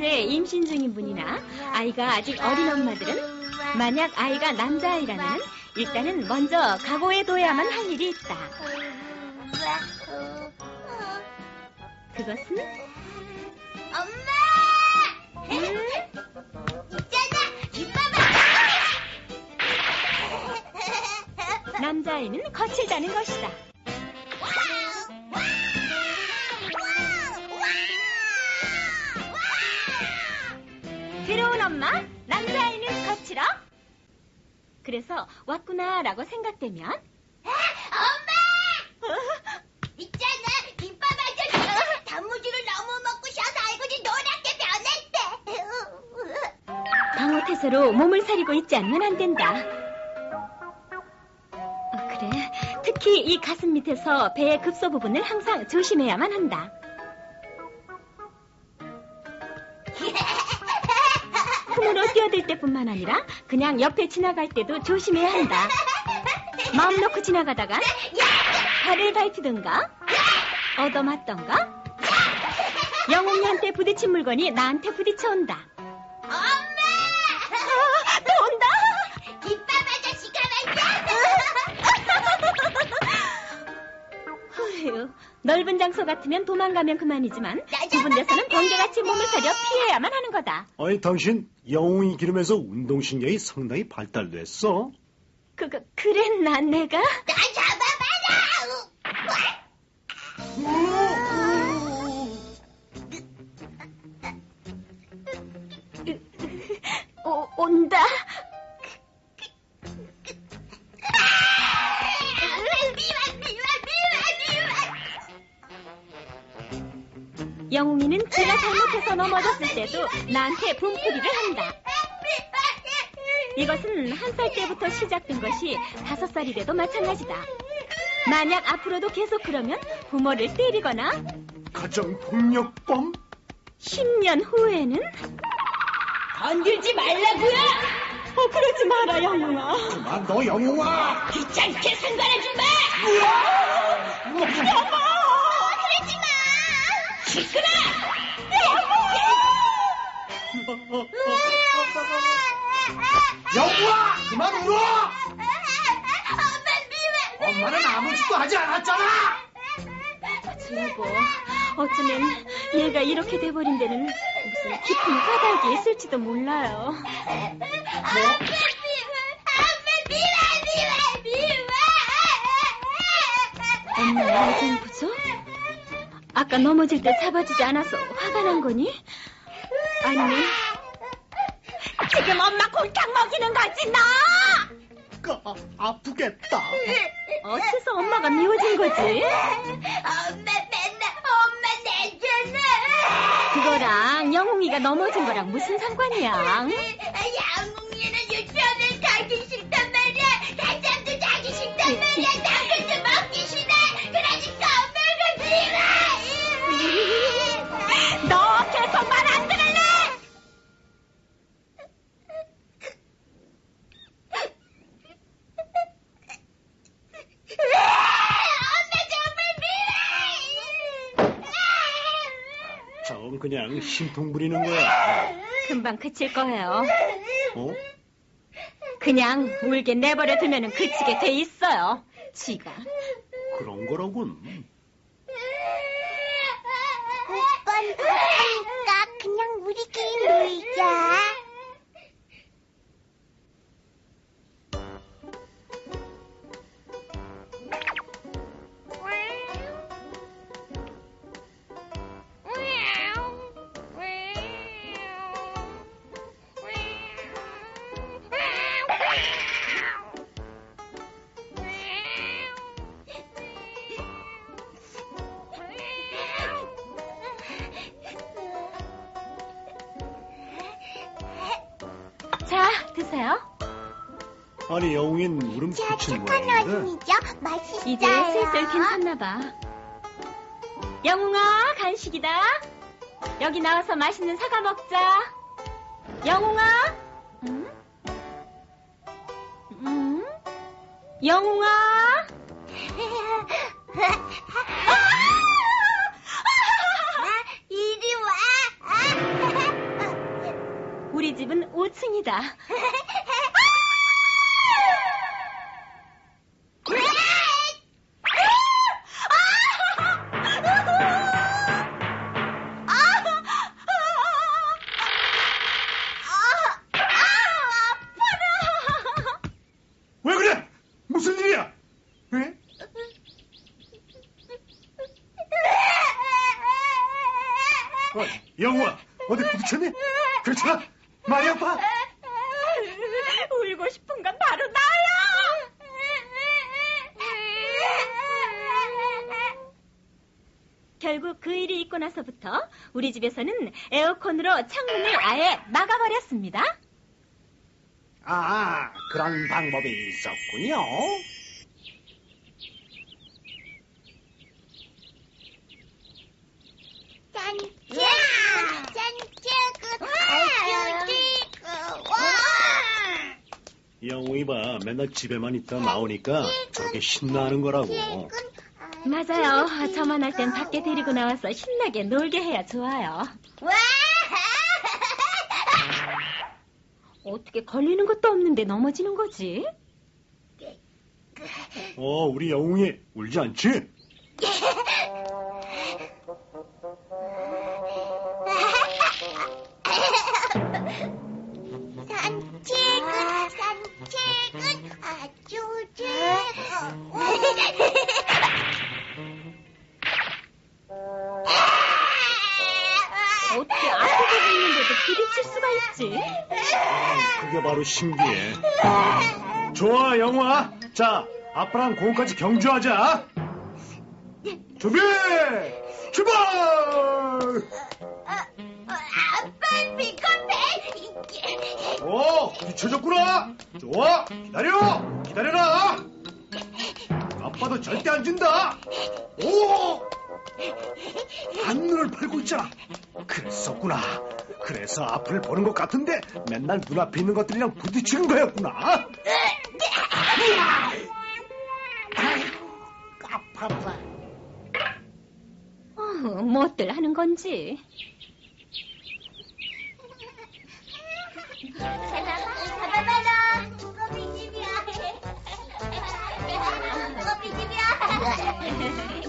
현재 임신 중인 분이나 아이가 아직 어린 엄마들은 만약 아이가 남자아이라면 일단은 먼저 각오해둬야만 할 일이 있다. 그것은 엄마! 있잖아! 이봐봐! 남자아이는 거칠다는 것이다. 괴로운 엄마, 남자아이는 거칠어. 그래서 왔구나라고 생각되면 엄마! 있잖아! 김밥 아저씨! 단무지를 너무 먹고 쉬어서 얼굴이 노랗게 변했대! 방어 태세로 몸을 사리고 있지 않으면 안 된다. 어, 그래, 특히 이 가슴 밑에서 배의 급소 부분을 항상 조심해야만 한다. 뛰어들 때뿐만 아니라 그냥 옆에 지나갈 때도 조심해야 한다. 마음 놓고 지나가다가 발을 밟히든가 얻어맞던가 영웅이한테 부딪힌 물건이 나한테 부딪혀온다. 엄마! 넓은 장소 같으면 도망가면 그만이지만 좁은 데서는 번개같이 몸을 사려 피해야만 하는 거다. 아니 당신 영웅이 기르면서 운동신경이 상당히 발달됐어. 그, 그 그랬나 내가? 나 잡아봐라! 오, 온다. 서 넘어졌을 때도 나한테 분풀이를 한다. 이것은 한 살 때부터 시작된 것이 다섯 살이 돼도 마찬가지다. 만약 앞으로도 계속 그러면 부모를 때리거나 가정 폭력범? 10년 후에는 건들지 말라고요! 어 그러지 마라 영웅아. 아, 너 영웅아! 귀찮게 상관하지 마! 그러지 마! 시끄러! 영웅아! 그만 울어! 엄마 미워! 엄마는 아무 짓도 하지 않았잖아! 여보, 어쩌면 얘가 이렇게 돼버린 데는 무슨 깊은 까닭이 있을지도 몰라요. 엄마 미워! 엄마 요즘 부죠? 아까 넘어질 때 잡아주지 않아서 화가 난 거니? 아니면 지금 엄마 골탕 먹이는 거지 너? 아, 아프겠다. 어째서 엄마가 미워진 거지? 엄마 맨날 엄마 내잖아! 그거랑 영웅이가 넘어진 거랑 무슨 상관이야? 양 전 그냥 심통 부리는 거야. 금방 그칠 거예요. 어? 그냥 울게 내버려 두면 그치게 돼 있어요. 지가. 그런 거라군. 오빤 바쁘니까 그냥 우리끼리 놀자. 자, 드세요. 아니 영웅인 울음 착한 모양인데. 어린이죠? 맛있어요. 이제 슬슬 괜찮나 봐. 영웅아, 간식이다. 여기 나와서 맛있는 사과 먹자. 영웅아? 응? 응? 영웅아? 아, 집은 5층이다. 나서부터 우리 집에서는 에어컨으로 창문을 아예 막아버렸습니다. 아, 그런 방법이 있었군요. 뜨거워 영웅이 봐, 맨날 집에만 있다 나오니까 저렇게 신나는 거라고. 맞아요. 저만 할 땐 밖에 데리고 나와서 신나게 놀게 해야 좋아요. 와 어떻게 걸리는 것도 없는데 넘어지는 거지? 어, 우리 영웅이 울지 않지? 산책은 산책은 아주 즐거워 어 그게 바로 신기해. 좋아, 영웅아. 자, 아빠랑 공까지 경주하자. 준비! 출발! 아빠 비겁해 오, 뒤쳐졌구나. 좋아, 기다려, 기다려라. 아빠도 절대 안 진다. 오, 한눈을 팔고 있잖아. 그랬었구나. 그래서 앞을 보는 것 같은데 맨날 눈앞에 있는 것들이랑 부딪히는 거였구나. 아파봐. 어, 뭐들 하는 건지. 바바바라 무거비 집이야 무거비 삐뽀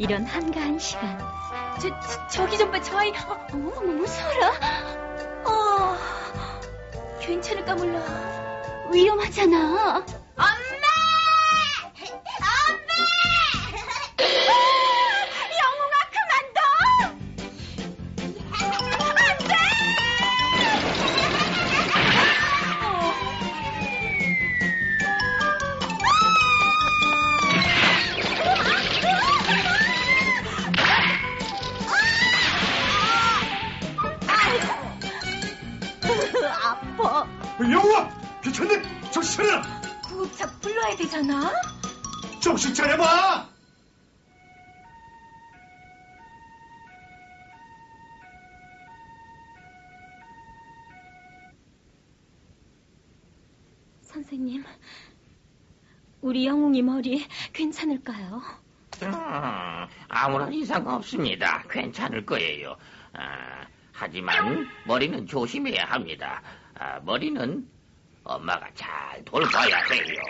이런 한가한 시간. 저, 저 저 기 좀 봐, 저 아이. 어, 어머, 무서워라. 어, 괜찮을까 몰라. 위험하잖아. 선생님, 우리 영웅이 머리 괜찮을까요? 음, 아무런 이상 없습니다. 괜찮을 거예요. 아, 하지만 머리는 조심해야 합니다. 아, 머리는 엄마가 잘 돌봐야 돼요.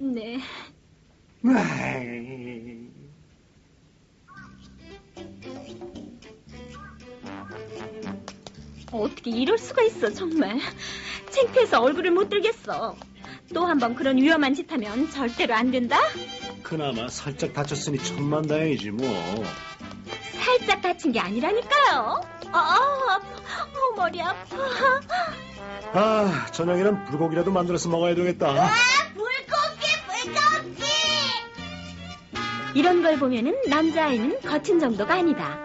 네. 에이. 어떻게 이럴 수가 있어, 정말. 창피해서 얼굴을 못 들겠어. 또 한 번 그런 위험한 짓 하면 절대로 안 된다? 그나마 살짝 다쳤으니 천만 다행이지 뭐. 살짝 다친 게 아니라니까요. 아. 어, 머리 아파. 아, 저녁에는 불고기라도 만들어서 먹어야 되겠다. 아, 불고기, 불고기! 이런 걸 보면은 남자아이는 거친 정도가 아니다.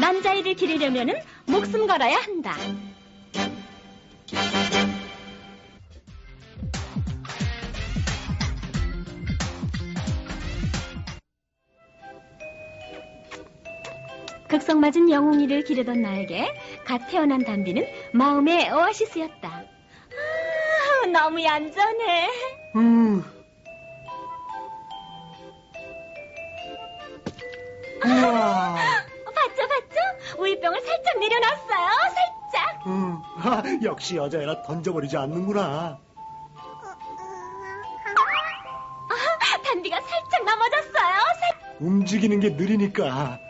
남자아이를 기르려면은 목숨 걸어야 한다. 극성맞은 영웅이를 기르던 나에게 갓 태어난 담비는 마음의 오아시스였다. 아, 너무 얌전해. 음. 우와. 봤죠, 봤죠? 우유병을 살짝 내려놨어요, 살짝. 음. 하, 역시 여자애라 던져버리지 않는구나. 아, 담비가 살짝 넘어졌어요, 살 움직이는 게 느리니까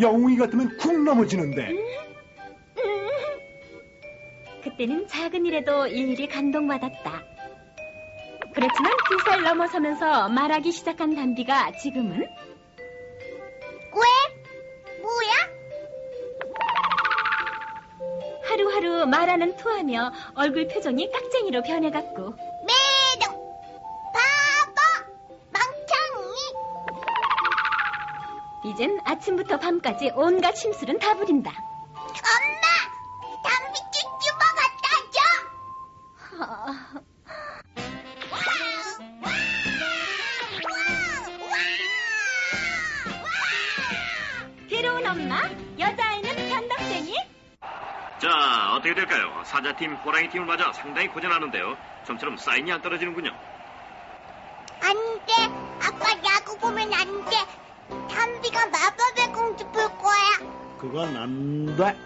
영웅이 같으면 쿵 넘어지는데. 음. 그때는 작은 일에도 일일이 감동받았다. 그렇지만 두 살 넘어서면서 말하기 시작한 담비가 지금은 왜? 뭐야? 하루하루 말하는 투하며 얼굴 표정이 깍쟁이로 변해갔고 매 이젠 아침부터 밤까지 온갖 심술은 다 부린다. 엄마 담비 쭈쭈바 갖다 줘 아, 괴로운 엄마, 여자아이는 변덕쟁이, 자, 어떻게 될까요? 사자팀, 호랑이 팀을 맞아 상당히 고전하는데요. 좀처럼 사인이 안 떨어지는군요. 안 돼 아빠 야구 보면 안 돼 담비가 마법의 공주 볼 거야 그건 안 돼.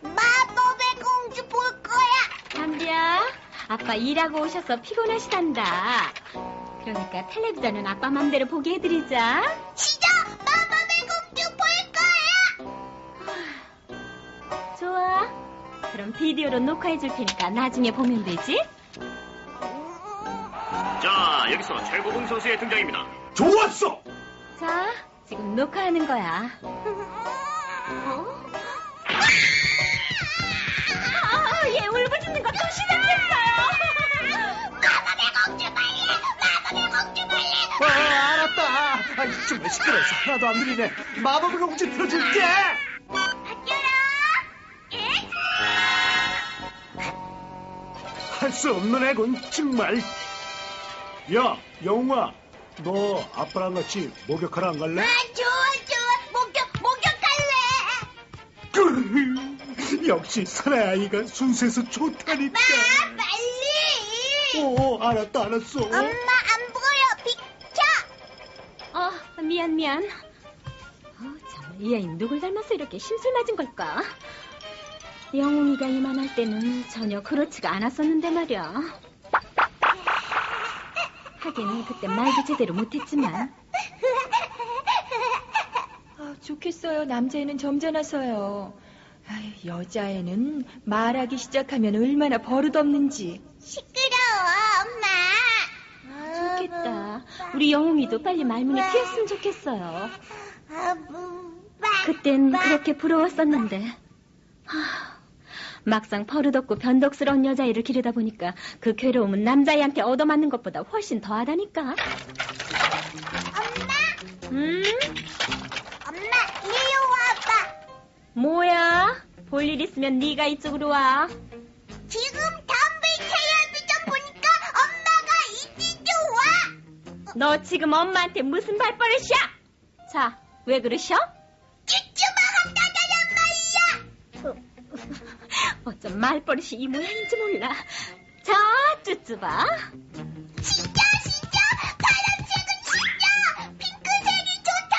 마법의 공주 볼 거야 담비야. 아빠 일하고 오셔서 피곤하시단다. 그러니까 텔레비전은 아빠 맘대로 보게 해드리자. 진짜 마법의 공주 볼 거야 좋아. 그럼 비디오로 녹화해줄 테니까 나중에 보면 되지? 자, 여기서 최고봉 선수의 등장입니다. 좋았어. 자, 지금 녹화하는 거야. 어? 아, 얘 울부짖는 거또 시작했어요. 마법의 공주 빨리 마법의 공주 빨리 아, 알았다. 아, 정말 시끄러워서 하나도 안 들리네. 마법의 공주 틀어줄게. 예? 할수 없는 애군 정말. 야, 영웅아, 너 아빠랑 같이 목욕하러 안 갈래? 아 좋아 좋아 목격 목격할래 역시 사나이가 순수해서 좋다니까. 마 빨리 오, 알았다, 알았어. 엄마 안 보여 비켜 어, 미안, 미안. 어, 정말 이 아이 누굴 닮아서 이렇게 심술 맞은 걸까? 영웅이가 이만할 때는 전혀 그렇지가 않았었는데 말이야. 하긴 그때 말도 제대로 못했지만 아, 좋겠어요. 남자애는 점잖아서요. 아유, 여자애는 말하기 시작하면 얼마나 버릇없는지. 시끄러워 엄마 좋겠다. 우리 영웅이도 빨리 말문이 트였으면 좋겠어요. 아, 음, 그땐 그렇게 부러웠었는데. 하, 막상 버릇없고 변덕스러운 여자애를 기르다 보니까 그 괴로움은 남자애한테 얻어맞는 것보다 훨씬 더하다니까. 엄마 음? 엄마 이리 와봐 뭐야? 볼 일 있으면 네가 이쪽으로 와. 지금 담배 텔레비전 보니까 엄마가 이리 좋아 너 지금 엄마한테 무슨 발버릇이야? 자, 왜 그러셔? 어쩜 말버릇이 이 모양인지 몰라. 자, 쭈쭈봐. 진짜 진짜 파란색은 진짜 핑크색이 좋단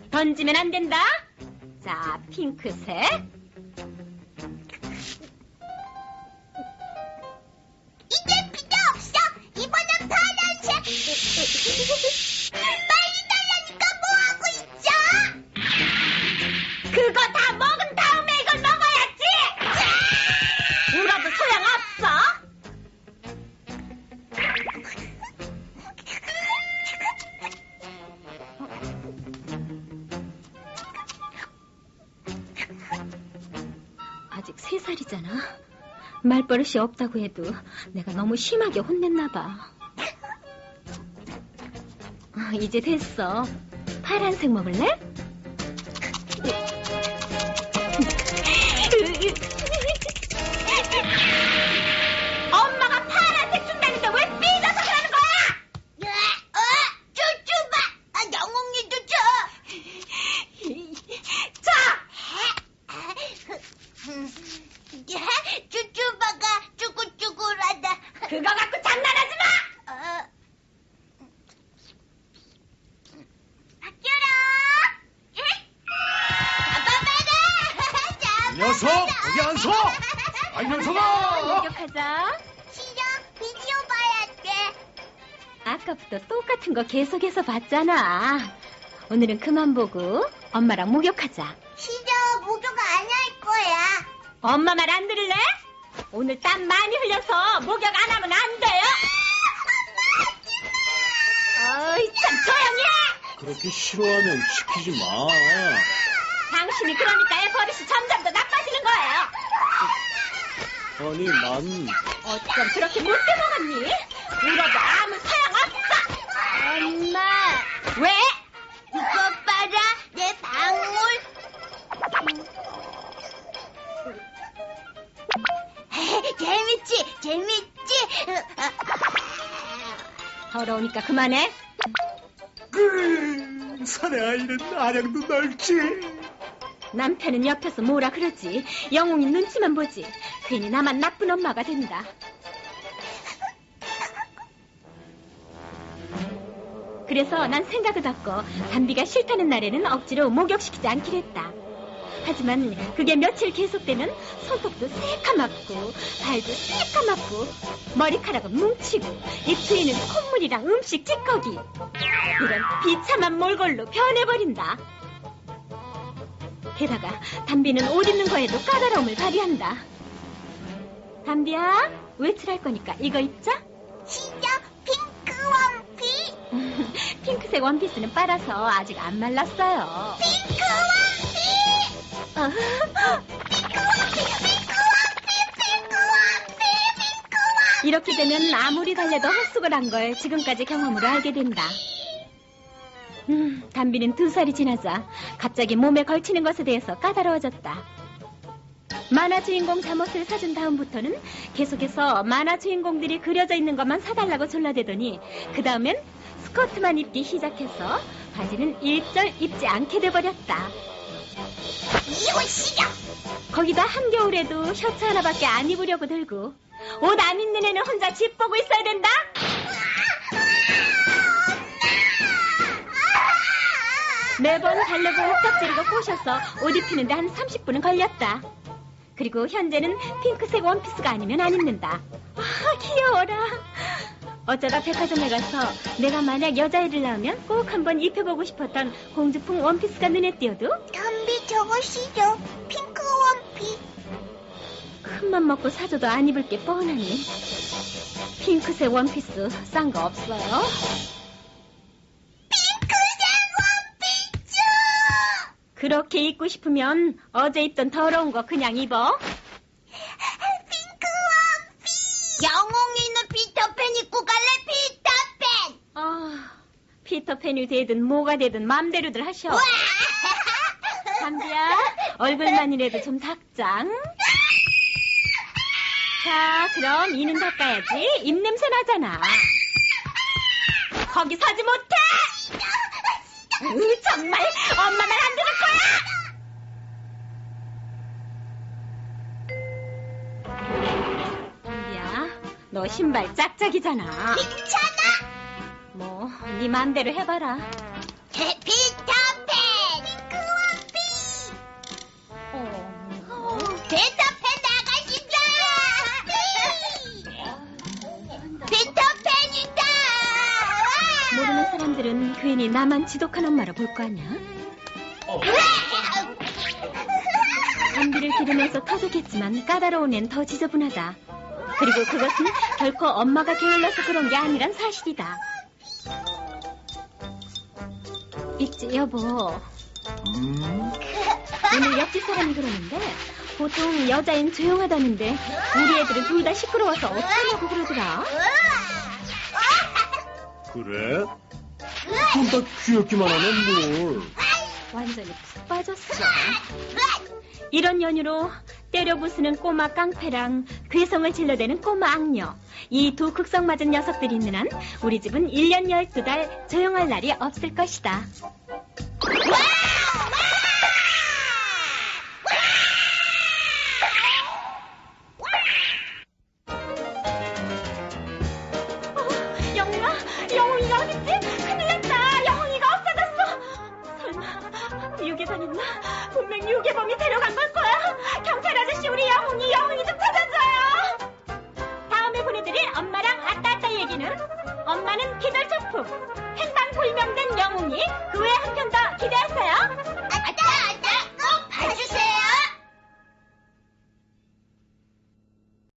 말이야 던지면 안 된다. 자, 핑크색. 말버릇이 없다고 해도 내가 너무 심하게 혼냈나 봐. 아, 이제 됐어. 파란색 먹을래? 아까부터 똑같은 거 계속해서 봤잖아. 오늘은 그만 보고 엄마랑 목욕하자. 싫어. 목욕 안 할 거야. 엄마 말 안 들을래? 오늘 땀 많이 흘려서 목욕 안 하면 안 돼요. 어이 참 조용히 해. 그렇게 싫어하면 시키지 마. 당신이 그러니까 애 버릇이 점점 더 나빠지는 거예요. 아니 난 어쩜 그렇게 못돼 먹었니? 울어도 아무 소용 없어. 엄마. 왜? 이것 봐라. 내 방울. 재밌지? 재밌지? 더러우니까 그만해. 그 사내 아이는 안양도 넓지. 남편은 옆에서 뭐라 그러지. 영웅이 눈치만 보지. 괜히 나만 나쁜 엄마가 된다. 그래서 난 생각을 바꿔 담비가 싫다는 날에는 억지로 목욕시키지 않기로 했다. 하지만 그게 며칠 계속되면 손톱도 새까맣고 발도 새까맣고 머리카락은 뭉치고 입 트이는 콧물이랑 음식 찌꺼기 이런 비참한 몰골로 변해버린다. 게다가 담비는 옷 입는 거에도 까다로움을 발휘한다. 담비야, 외출할 거니까 이거 입자. 원피 핑크색 원피스는 빨아서 아직 안 말랐어요. 핑크 원피 어, 핑크 원피 핑크 원피 핑크 원피 핑크 원피 이렇게 되면 아무리 달래도 헛수을 한걸 지금까지 경험으로 알게 된다. 음, 담비는 두 살이 지나자 갑자기 몸에 걸치는 것에 대해서 까다로워졌다. 만화 주인공 잠옷을 사준 다음부터는 계속해서 만화 주인공들이 그려져 있는 것만 사달라고 졸라대더니 그 다음엔 스커트만 입기 시작해서 바지는 일절 입지 않게 돼버렸다. 이거 시작 거기다 한겨울에도 셔츠 하나밖에 안 입으려고 들고 옷 안 입는 애는 혼자 집 보고 있어야 된다? 매번 달래고 옥닥지리고 꼬셔서 옷 입히는데 한 30분은 걸렸다. 그리고 현재는 핑크색 원피스가 아니면 안 입는다. 아, 귀여워라. 어쩌다 백화점에 가서 내가 만약 여자애를 낳으면 꼭 한번 입혀보고 싶었던 공주풍 원피스가 눈에 띄어도 담비 저거 시죠 핑크 원피 큰맘 먹고 사줘도 안 입을 게 뻔하니. 핑크색 원피스 싼 거 없어요? 핑크색 원피츠 그렇게 입고 싶으면 어제 입던 더러운 거 그냥 입어. 피터팬이 되든 뭐가 되든 맘대로들 하셔. 와 담비야, 얼굴만이라도 좀. 응? 자, 그럼 이는 닦아야지. 입냄새 나잖아. 거기 서지 못해! 으, 정말 엄마 말 안 들을 거야! 담비야, 너 신발 짝짝이잖아. 괜찮아 뭐, 네 맘대로 해봐라. 피터팬 핑크 원피 어. 피터팬 나가신다 피터팬이다 모르는 사람들은 괜히 나만 지독한 엄마로 볼 거 아니야? 담비를 기르면서 터득했지만 까다로운 앤더 지저분하다. 그리고 그것은 결코 엄마가 게을러서 그런 게 아니란 사실이다. 있지 여보. 음, 오늘 옆집 사람이 그러는데 보통 여자인 조용하다는데 우리 애들은 둘 다 시끄러워서 어쩌냐고 그러더라. 그래? 둘다 귀엽기만 하면 뭘? 완전히 푹 빠졌어. 이런 연유로 때려 부수는 꼬마 깡패랑 괴성을 질러대는 꼬마 악녀. 이 두 극성 맞은 녀석들이 있는 한 우리 집은 1년 12달 조용할 날이 없을 것이다. 어, 얘기는 엄마는 기절초풍 행방불명된 영웅이 그 외 한 편 더 기대하세요. 아,